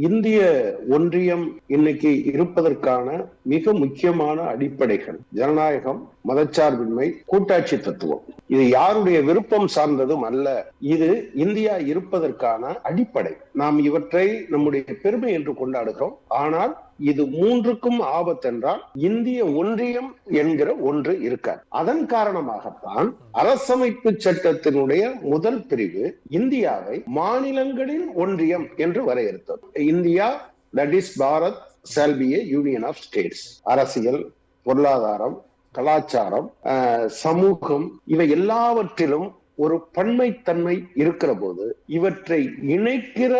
இந்திய ஒன்றியம் இன்னைக்கு இருப்பதற்கான மிக முக்கியமான அடிப்படைகள். ஜனநாயகம் மதச்சார்பின்மை கூட்டாட்சி தத்துவம். இது யாருடைய விருப்பம் சார்ந்ததும் அல்ல இது இந்தியா இருப்பதற்கான அடிப்படை. நாம் இவற்றை நம்முடைய பெருமை என்று கொண்டாடுகிறோம். ஆனால் இது மூன்றுக்கும் ஆபத்தென்றால் இந்திய ஒன்றியம் என்கிற ஒன்று இருக்காது. அதன் காரணமாகத்தான் அரசமைப்பு சட்டத்தினுடைய முதல் பிரிவு இந்தியாவை மாநிலங்களின் ஒன்றியம் என்று வரையறுத்தது. India that is Bharat shall union of states அரசியல் பொருளாதாரம் கலாச்சாரம் சமூகம் இவை எல்லாவற்றிலும் ஒரு பன்மைத்தன்மை இருக்கிற போது இவற்றை இணைக்கிற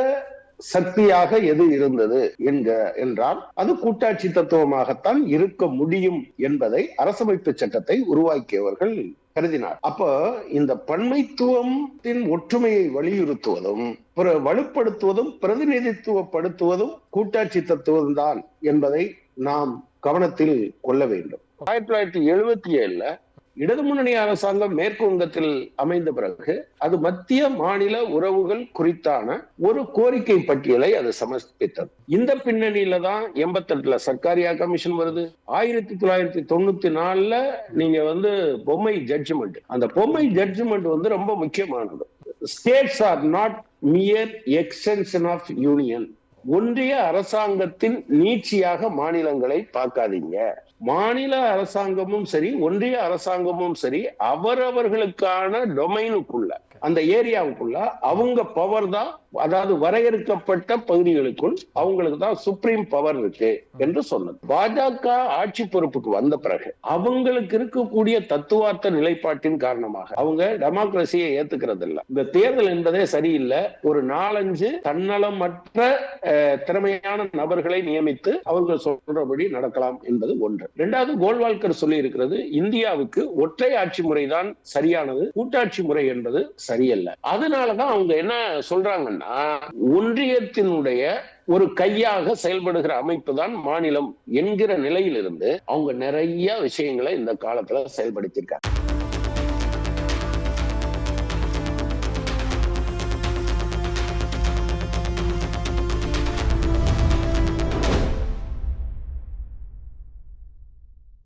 சக்தியாக எது இருந்தது என்க என்றால் அது கூட்டாட்சி தத்துவமாகத்தான் இருக்க முடியும் என்பதை அரசமைப்பு சட்டத்தை உருவாக்கியவர்கள் கருதினார். அப்ப இந்த பன்மைத்துவத்தின் ஒற்றுமையை வலியுறுத்துவதும் வலுப்படுத்துவதும் பிரதிநிதித்துவப்படுத்துவதும் கூட்டாட்சி தத்துவம் தான் என்பதை நாம் கவனத்தில் கொள்ள வேண்டும். ஆயிரத்தி தொள்ளாயிரத்தி எழுபத்தி ஏழுல இடது முன்னணி அரசாங்கம் மேற்கு வங்கத்தில் அமைந்த பிறகு அது மத்திய மாநில உறவுகள் குறித்தான ஒரு கோரிக்கை பட்டியலை அது சமர்ப்பித்தது. இந்த பின்னணியில தான் எண்பத்தி எட்டுல சர்க்காரியா கமிஷன் வருது. ஆயிரத்தி தொள்ளாயிரத்தி தொண்ணூத்தி நாலுல நீங்க வந்து பொம்மை ஜட்ஜ்மெண்ட் அந்த பொம்மை ஜட்ஜ்மெண்ட் வந்து ரொம்ப முக்கியமானது. States are not mere extension of union ஒன்றிய அரசாங்கத்தின் நீட்சியாக மாநிலங்களை பார்க்காதீங்க. மாநில அரசாங்கமும் சரி ஒன்றிய அரசாங்கமும் சரி அவரவர்களுக்கான டொமைனுக்குள்ள அந்த ஏரியாவுக்குள்ள அவங்க பவர் தான் அதாவது வரையறுக்கப்பட்ட பகுதிகளுக்குள் அவங்களுக்கு தான் சுப்ரீம் பவர் இருக்கு என்று சொன்னது. பாஜக ஆட்சி பொறுப்புக்கு வந்த பிறகு அவங்களுக்கு இருக்கக்கூடிய தத்துவார்த்த நிலைப்பாட்டின் காரணமாக அவங்க டெமோக்ரஸியை ஏத்துக்கிறது இல்ல இந்த தேர்தல் என்பதே சரியில்லை. ஒரு நாலஞ்சு தன்னலமற்ற திறமையான நபர்களை நியமித்து அவர்கள் சொல்றபடி நடக்கலாம் என்பது ஒன்று. இரண்டாவது கோல்வால்கர் சொல்லி இருக்கிறது இந்தியாவுக்கு ஒற்றை ஆட்சி முறைதான் சரியானது கூட்டாட்சி முறை என்பது சரியல்ல. அதனாலதான் அவங்க என்ன சொல்றாங்கன்னா ஒன்றியத்தினுடைய ஒரு கையாக செயல்படுகிற அமைப்பு தான் மாநிலம் என்கிற நிலையிலிருந்து அவங்க நிறைய விஷயங்களை இந்த காலத்துல செயல்படுத்தியிருக்காங்க.